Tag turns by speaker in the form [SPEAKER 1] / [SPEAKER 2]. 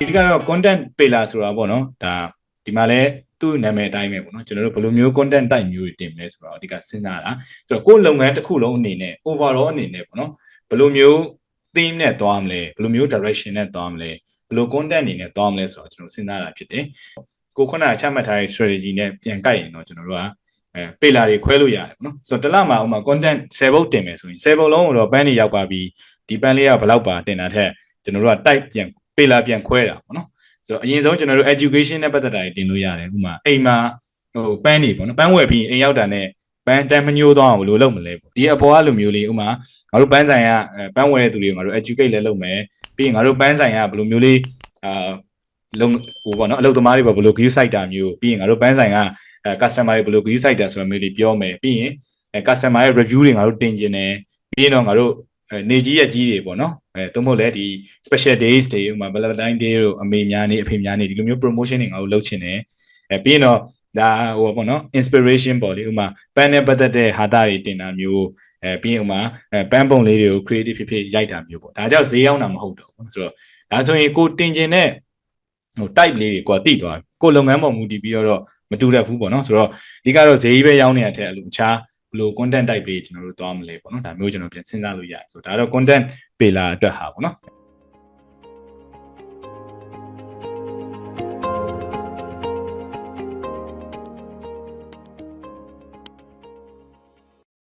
[SPEAKER 1] ဒီကတော့ content pillar ဆိုတာပေါ့နော်ဒါဒီမှာလဲသူ့နာမည်အတိုင်းပဲပေါ့နော်ကျွန်တော်တို့ဘယ်လိုမျိုး content type မျိုးတွေတင်မလဲဆိုတော့အဓိကစဉ်းစားတာဆိုတော့ကိုယ်လုပ်ငန်းတစ်ခုလုံးအနေနဲ့ overall အနေနဲ့ပေါ့နော်ဘယ်လိုမျိုး theme နဲ့သွားမလဲဘယ်လိုမျိုး direction နဲ့သွားမလဲဘယ်လို content အနေနဲ့သွားမလဲဆိုတော့ကျွန်တော်စဉ်းစားတာဖြစ်တယ်ကိုခုနကချမှတ်ထားတဲ့ strategy နဲ့ပြန်ကိုက်ရင်တော့ကျွန်တော်တို့ကအဲပေလာတွေခွဲလို့ရတယ်ပေါ့နော်ဆိုတော့တစ်လမှာဥမာ content 10ပုတ်တင်မယ်ဆိုရင်10ပုတ်လုံးတော့ပန်းတွေရောက်ပါပြီဒီပန်းလေးကဘယ်လောက်ပါတင်တာထက်ကျွန်တော်တို့က type ပြန် ပေလာပြန်ခွဲတာပေါ့နော်ဆိုတော့အရင်ဆုံးကျွန်တော်တို့ education နဲ့ပတ်သက်တာတွေတင်လို့ရတယ်ဥမာအိမ်မှာဟိုပန်းတွေပေါ့နော်ပန်းဝယ်ပြီးအိမ်ရောက်တာနဲ့ပန်းတန်မညိုးသွားအောင်ဘယ်လိုလုပ်မလဲပေါ့ဒီအပေါ်ကလိုမျိုးလေးဥမာငါတို့ပန်းဆိုင်ကပန်းဝယ်တဲ့သူတွေငါတို့ educate လည်းလုပ်မယ်ပြီးရင်ငါတို့ပန်းဆိုင်ကဘယ်လိုမျိုးလေးအာလုံဟိုပေါ့နော်အလုပ်သမားတွေပေါ့ဘယ်လို view site တာမျိုးပြီးရင်ငါတို့ပန်းဆိုင်ကအဲ customer တွေဘယ်လို view site တာဆိုတာမျိုးတွေပြောမယ်ပြီးရင်အဲ customer ရဲ့ review တွေငါတို့တင်ကျင်တယ်ပြီးရင်တော့ငါတို့အဲ နေကြီးရက်ကြီးတွေပေါ့နော်အဲသို့မဟုတ်လည်းဒီ special days တွေဥမာ Valentine Day တို့အမေများနေအဖေများနေဒီလိုမျိုး promotion တွေငါတို့လုပ်ချင်တယ်အဲပြီးရင်တော့ဒါဟိုပေါ့နော် inspiration ပေါ့လေဥမာပန်းနဲ့ပတ်သက်တဲ့ဟာတာတွေတင်တာမျိုးအဲပြီးရင်ဥမာအဲပန်းပုံလေးတွေကို creative ဖြစ်ဖြစ်ရိုက်တာမျိုးပေါ့ဒါကြောင့်ဈေးရောက်တာမဟုတ်တော့ဘူးဆိုတော့ဒါဆိုရင်ကိုတင်ကျင်တဲ့ဟို type လေးတွေကိုတိသွားကိုလုပ်ငန်းပေါ်မူတည်ပြီးတော့မတူတတ်ဘူးပေါ့နော်ဆိုတော့ဒီကတော့ဈေးပဲရောက်နေတဲ့အထက်အလိုအခြားဘယ် လို content type လေးကျွန်တော်တို့သွားမလဲပေါ့နော်ဒါမျိုးကျွန်တော်ပြန်စဉ်းစားလို့ရတယ်ဆိုတော့ဒါတော့ content ပေလာအတွက်ဟာပေါ့နော်